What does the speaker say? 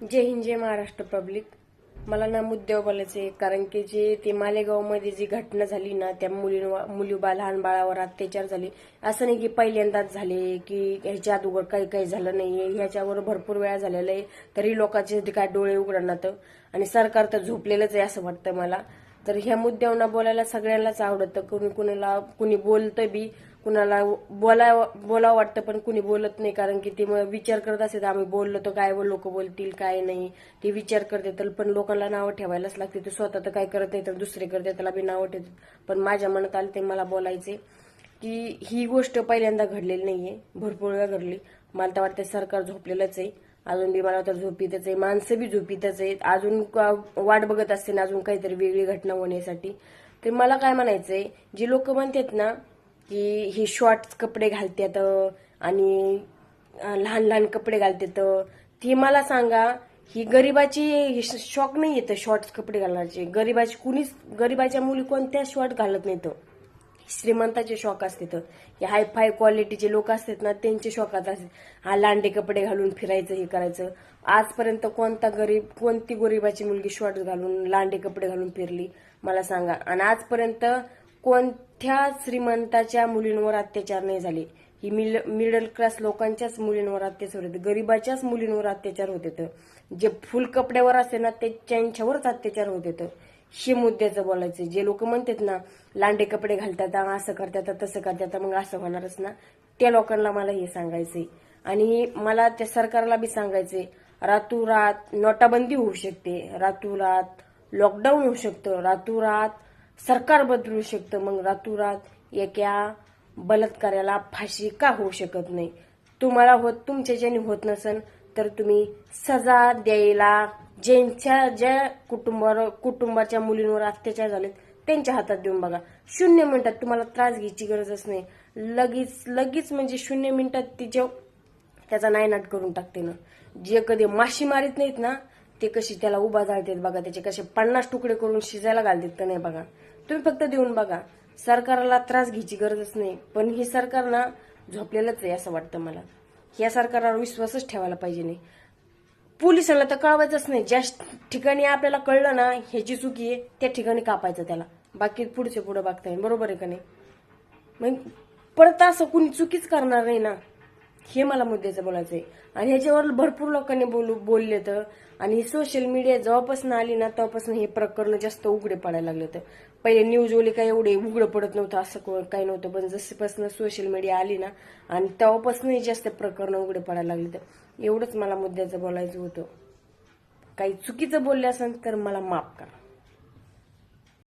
जय हिंद जय महाराष्ट्र पब्लिक. मला ना मुद्द्यावर बोलायचं आहे कारण की जे ते मालेगावमध्ये जी घटना झाली ना त्या मुलींवर मुली बा लहान बाळावर अत्याचार झाले. असं नाही की पहिल्यांदाच झाले की ह्याच्या अगोदर काही काही झालं नाहीये. ह्याच्यावर भरपूर वेळा झालेलं आहे. तरी लोकांचे काय डोळे उघडणार आणि सरकार तर झोपलेलंच आहे असं वाटतं मला. तर ह्या मुद्द्यावर बोलायला सगळ्यांनाच आवडतं. कोणी कुणाला कुणी बोलतं बी कुणाला बोला बोलावं वाटतं पण कुणी बोलत नाही कारण की ते मग विचार करत असेल आम्ही बोललो तर काय लोक बोलतील काय नाही. ते विचार करते तर पण लोकांना नावं ठेवायलाच लागते. ते स्वतः तर काय करत नाही तर दुसरे करते त्याला बी नावं ठेवत. पण माझ्या मनात आलं ते मला बोलायचे की ही गोष्ट पहिल्यांदा घडलेली नाहीये भरपूर वेळा घडली. मला तर वाटतं सरकार झोपलेलंच आहे. अजून मला तर झोपीतच आहे माणसं बी झोपीतच आहेत. अजून का- वाट बघत असते ना अजून काहीतरी वेगळी घटना होण्यासाठी. तर मला काय म्हणायचंय जी लोक म्हणतात ना की हे शॉर्ट कपडे घालतात आणि लहान लहान कपडे घालतात ती मला सांगा ही गरिबाची शॉक नाही येतं शॉर्ट्स कपडे घालण्याचे. गरिबाची कुणीच गरिबाच्या मुली कोणत्या शॉर्ट घालत नाहीत? श्रीमंताचे शॉक असते तर हे हाय फाय क्वालिटीचे लोक असतात ना त्यांचे शॉकात असतात. हा लांडे कपडे घालून फिरायचं हे करायचं. आजपर्यंत कोणता गरीब कोणती गरीबाची मुलगी शॉर्ट घालून लांडे कपडे घालून फिरली मला सांगा. आणि आजपर्यंत कोणत्या श्रीमंताच्या मुलींवर अत्याचार नाही झाले? ही मिडल क्लास लोकांच्याच मुलींवर अत्याचार होते. गरीबाच्याच मुलींवर अत्याचार होते. तर जे फुल कपड्यावर असते ना ते त्यांच्यावरच अत्याचार होते. तर हे मुद्द्याचं बोलायचं. जे लोक म्हणतात ना लांडे कपडे घालतात असं करतात तसं करतात मग असं होणारच ना. त्या लोकांना मला हे सांगायचंय. आणि मला त्या सरकारला बी सांगायचंय रातोरात नोटाबंदी होऊ शकते. रातोरात लॉकडाऊन होऊ शकतं. रातोरात सरकार बदलू शकतं. मग रातोरात एका बलात्काराला फाशी का होऊ शकत नाही? तुम्हाला होत तुमच्या ज्याने होत नसन तर तुम्ही सजा द्यायला ज्यांच्या ज्या कुटुंबावर कुटुंबाच्या मुलींवर अत्याचार झालेत त्यांच्या हातात देऊन बघा. शून्य मिनिटात तुम्हाला त्रास घ्यायची गरजच नाही. लगेच लगेच म्हणजे शून्य मिनिटात तिच्या त्याचा नायनाट करून टाकते ना. जे कधी माशी मारित नाहीत ना ते कशी त्याला उभा जाळतात बघा. त्याचे कसे पन्नास तुकडे करून शिजायला घालतात का नाही बघा. तुम्ही फक्त देऊन बघा. सरकारला त्रास घ्यायची गरजच नाही. पण हे सरकार ना झोपलेलंच आहे असं वाटतं मला. या सरकारवर विश्वासच ठेवायला पाहिजे नाही. पोलिसांना तर कळवायचंच नाही. ज्या ठिकाणी आपल्याला कळलं ना ह्याची चुकी आहे त्या ठिकाणी कापायचं त्याला. बाकी पुढचे पुढे बघता येईल. बरोबर आहे का नाही? मग परत असं कुणी चुकीच करणार नाही ना. हे मला मुद्द्याचं बोलायचं आहे आणि ह्याच्यावर भरपूर लोकांनी बोलू बोलले तर. आणि सोशल मीडिया जेव्हापासून आली ना तेव्हापासून हे प्रकरण जास्त उघडे पडायला लागले तर पहिले न्यूजवाले काय एवढे उघडं पडत नव्हतं असं को- काही नव्हतं. पण जसेपासून सोशल मीडिया आली ना आणि तेव्हापासून जास्त प्रकरण उघडे पडायला लागले तर एवढंच मला मुद्द्याचं बोलायचं होतं. काही चुकीचं बोलले असेल तर मला माफ करा.